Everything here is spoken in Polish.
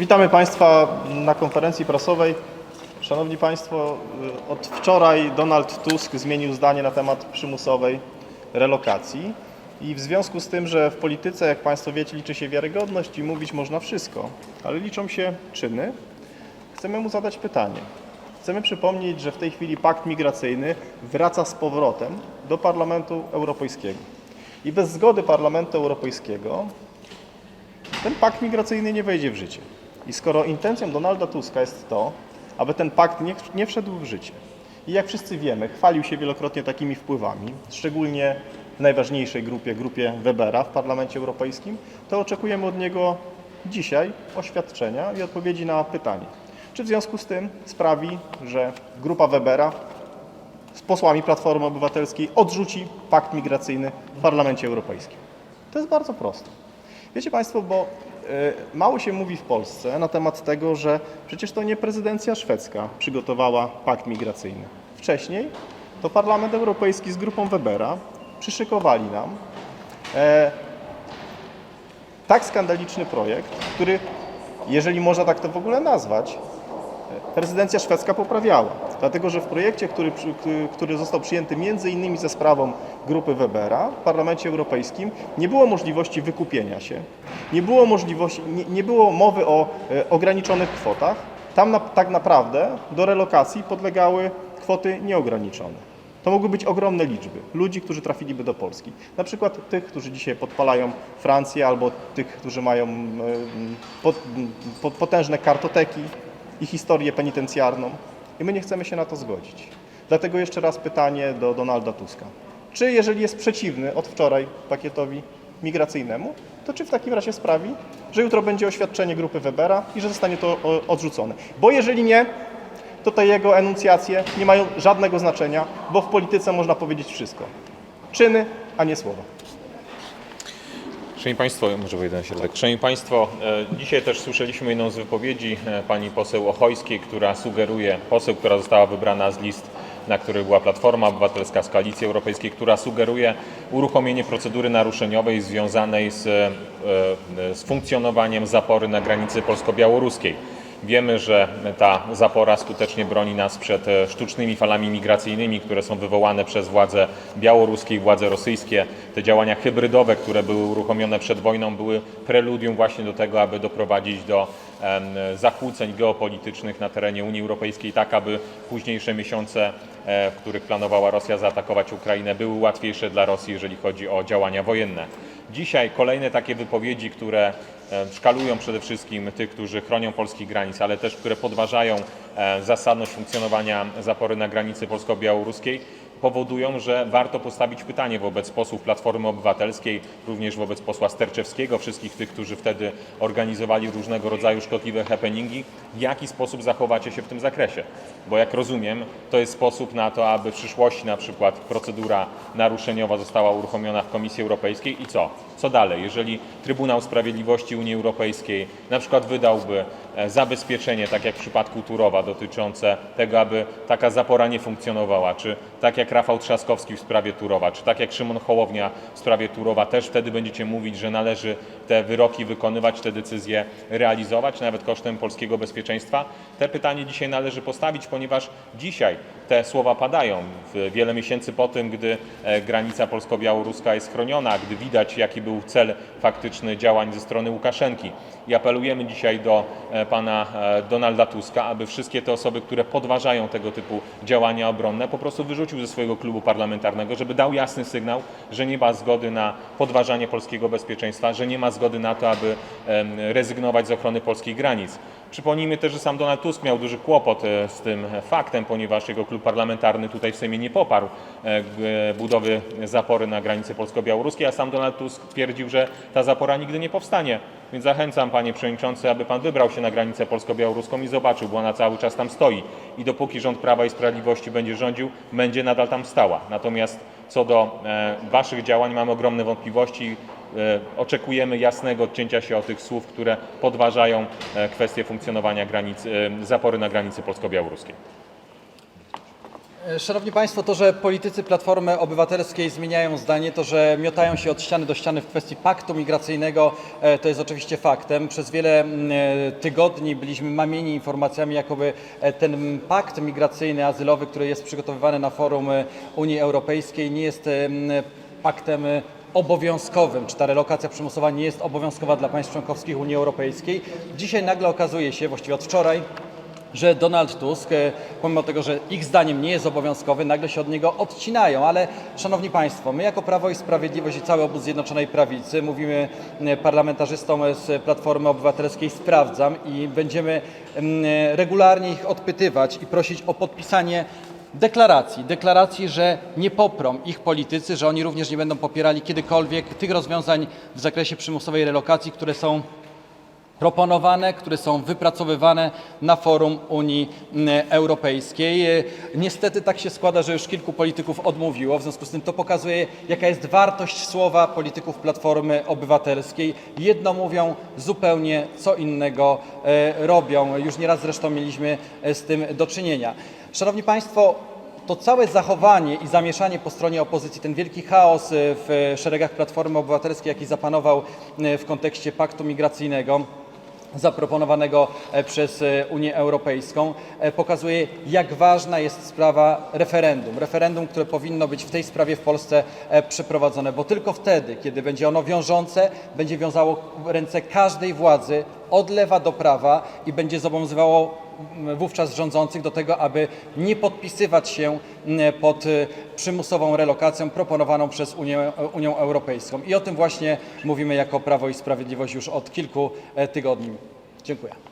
Witamy Państwa na konferencji prasowej. Szanowni Państwo, y, od wczoraj Donald Tusk zmienił zdanie na temat przymusowej relokacji i w związku z tym, że w polityce, jak Państwo wiecie, liczy się wiarygodność i mówić można wszystko, ale liczą się czyny, chcemy mu zadać pytanie. Chcemy przypomnieć, że w tej chwili pakt migracyjny wraca z powrotem do Parlamentu Europejskiego. I bez zgody Parlamentu Europejskiego ten pakt migracyjny nie wejdzie w życie. I skoro intencją Donalda Tuska jest to, aby ten pakt nie, nie wszedł w życie, i jak wszyscy wiemy, chwalił się wielokrotnie takimi wpływami, szczególnie w najważniejszej grupie, grupie Webera w Parlamencie Europejskim, to oczekujemy od niego dzisiaj oświadczenia i odpowiedzi na pytanie, czy w związku z tym sprawi, że grupa Webera z posłami Platformy Obywatelskiej odrzuci pakt migracyjny w Parlamencie Europejskim. To jest bardzo proste. Wiecie Państwo, bo mało się mówi w Polsce na temat tego, że przecież to nie prezydencja szwedzka przygotowała pakt migracyjny. Wcześniej to Parlament Europejski z grupą Webera przyszykowali nam e, tak skandaliczny projekt, który, jeżeli można tak to w ogóle nazwać, prezydencja szwedzka poprawiała. Dlatego, że w projekcie, który, który- został przyjęty między innymi ze sprawą grupy Webera w Parlamencie Europejskim, nie było możliwości wykupienia się, nie było, możliwości, nie, nie było mowy o e, ograniczonych kwotach. Tam na, tak naprawdę do relokacji podlegały kwoty nieograniczone. To mogły być ogromne liczby ludzi, którzy trafiliby do Polski. Na przykład tych, którzy dzisiaj podpalają Francję, albo tych, którzy mają e, pot, pot, potężne kartoteki i historię penitencjarną. I my nie chcemy się na to zgodzić. Dlatego jeszcze raz pytanie do Donalda Tuska. Czy jeżeli jest przeciwny od wczoraj pakietowi migracyjnemu, to czy w takim razie sprawi, że jutro będzie oświadczenie grupy Webera i że zostanie to odrzucone? Bo jeżeli nie, to te jego enuncjacje nie mają żadnego znaczenia, bo w polityce można powiedzieć wszystko. Czyny, a nie słowa. Szanowni Państwo, może wejdę na środek. Szanowni Państwo, e, dzisiaj też słyszeliśmy jedną z wypowiedzi e, pani poseł Ochojskiej, która sugeruje, poseł, która została wybrana z list, na których była Platforma Obywatelska z Koalicji Europejskiej, która sugeruje uruchomienie procedury naruszeniowej związanej z, e, z funkcjonowaniem zapory na granicy polsko-białoruskiej. Wiemy, że ta zapora skutecznie broni nas przed e, sztucznymi falami migracyjnymi, które są wywołane przez władze białoruskie i władze rosyjskie. Te działania hybrydowe, które były uruchomione przed wojną, były preludium właśnie do tego, aby doprowadzić do zakłóceń geopolitycznych na terenie Unii Europejskiej, tak aby późniejsze miesiące, e, w których planowała Rosja zaatakować Ukrainę, były łatwiejsze dla Rosji, jeżeli chodzi o działania wojenne. Dzisiaj kolejne takie wypowiedzi, które e, szkalują przede wszystkim tych, którzy chronią polskich granic, ale też które podważają e, zasadność funkcjonowania zapory na granicy polsko-białoruskiej, powodują, że warto postawić pytanie wobec posłów Platformy Obywatelskiej, również wobec posła Sterczewskiego, wszystkich tych, którzy wtedy organizowali różnego rodzaju szkodliwe happeningi, w jaki sposób zachowacie się w tym zakresie. Bo jak rozumiem, to jest sposób na to, aby w przyszłości na przykład procedura naruszeniowa została uruchomiona w Komisji Europejskiej i co? Co dalej? Jeżeli Trybunał Sprawiedliwości Unii Europejskiej na przykład wydałby e, zabezpieczenie, tak jak w przypadku Turowa, dotyczące tego, aby taka zapora nie funkcjonowała, czy tak jak Rafał Trzaskowski w sprawie Turowa, czy tak jak Szymon Hołownia w sprawie Turowa, też wtedy będziecie mówić, że należy te wyroki wykonywać, te decyzje realizować, nawet kosztem polskiego bezpieczeństwa? Te pytanie dzisiaj należy postawić, ponieważ dzisiaj te słowa padają. Wiele miesięcy po tym, gdy e, granica polsko-białoruska jest chroniona, gdy widać, jaki był cel faktyczny działań ze strony Łukaszenki. I apelujemy dzisiaj do e, pana e, Donalda Tuska, aby wszystkie te osoby, które podważają tego typu działania obronne, po prostu wyrzucił ze swojego klubu parlamentarnego, żeby dał jasny sygnał, że nie ma zgody na podważanie polskiego bezpieczeństwa, że nie ma zgody na to, aby rezygnować z ochrony polskich granic. Przypomnijmy też, że sam Donald Tusk miał duży kłopot e, z tym faktem, ponieważ jego klub parlamentarny tutaj w Sejmie nie poparł e, budowy zapory na granicy polsko-białoruskiej, a sam Donald Tusk twierdził, że ta zapora nigdy nie powstanie. Więc zachęcam panie przewodniczący, aby pan wybrał się na granicę polsko-białoruską i zobaczył, bo ona cały czas tam stoi. I dopóki rząd Prawa i Sprawiedliwości będzie rządził, będzie nadal tam stała. Natomiast co do e, waszych działań mamy ogromne wątpliwości. E, Oczekujemy jasnego odcięcia się od tych słów, które podważają e, kwestię funkcjonowania zapory na granicy polsko-białoruskiej. Szanowni Państwo, to, że politycy Platformy Obywatelskiej zmieniają zdanie, to, że miotają się od ściany do ściany w kwestii paktu migracyjnego, e, to jest oczywiście faktem. Przez wiele e, tygodni byliśmy mamieni informacjami, jakoby e, ten pakt migracyjny, azylowy, który jest przygotowywany na forum e, Unii Europejskiej, nie jest e, paktem e, obowiązkowym, czy ta relokacja przymusowa nie jest obowiązkowa dla państw członkowskich Unii Europejskiej. Dzisiaj nagle okazuje się, właściwie od wczoraj, że Donald Tusk, e, pomimo tego, że ich zdaniem nie jest obowiązkowy, nagle się od niego odcinają. Ale, Szanowni Państwo, my jako Prawo i Sprawiedliwość i cały obóz Zjednoczonej Prawicy mówimy e, parlamentarzystom z Platformy Obywatelskiej sprawdzam i będziemy mm, regularnie ich odpytywać i prosić o podpisanie deklaracji, deklaracji, że nie poprą ich politycy, że oni również nie będą popierali kiedykolwiek tych rozwiązań w zakresie przymusowej relokacji, które są proponowane, które są wypracowywane na forum Unii mm, Europejskiej. E, Niestety tak się składa, że już kilku polityków odmówiło, w związku z tym to pokazuje, jaka jest wartość słowa polityków Platformy Obywatelskiej. Jedno mówią, zupełnie co innego e, robią. Już nieraz zresztą mieliśmy e, z tym do czynienia. Szanowni Państwo, to całe zachowanie i zamieszanie po stronie opozycji, ten wielki chaos w szeregach Platformy Obywatelskiej, jaki zapanował w kontekście paktu migracyjnego, zaproponowanego e, przez e, Unię Europejską, e, pokazuje, jak ważna jest sprawa referendum. Referendum, które powinno być w tej sprawie w Polsce przeprowadzone, bo tylko wtedy, kiedy będzie ono wiążące, będzie wiązało ręce każdej władzy od lewa do prawa i będzie zobowiązywało m, wówczas rządzących do tego, aby nie podpisywać się m, pod y, przymusową relokacją proponowaną przez Unię, Unią Europejską. I o tym właśnie mówimy jako Prawo i Sprawiedliwość już od kilku e, tygodni. Dziękuję.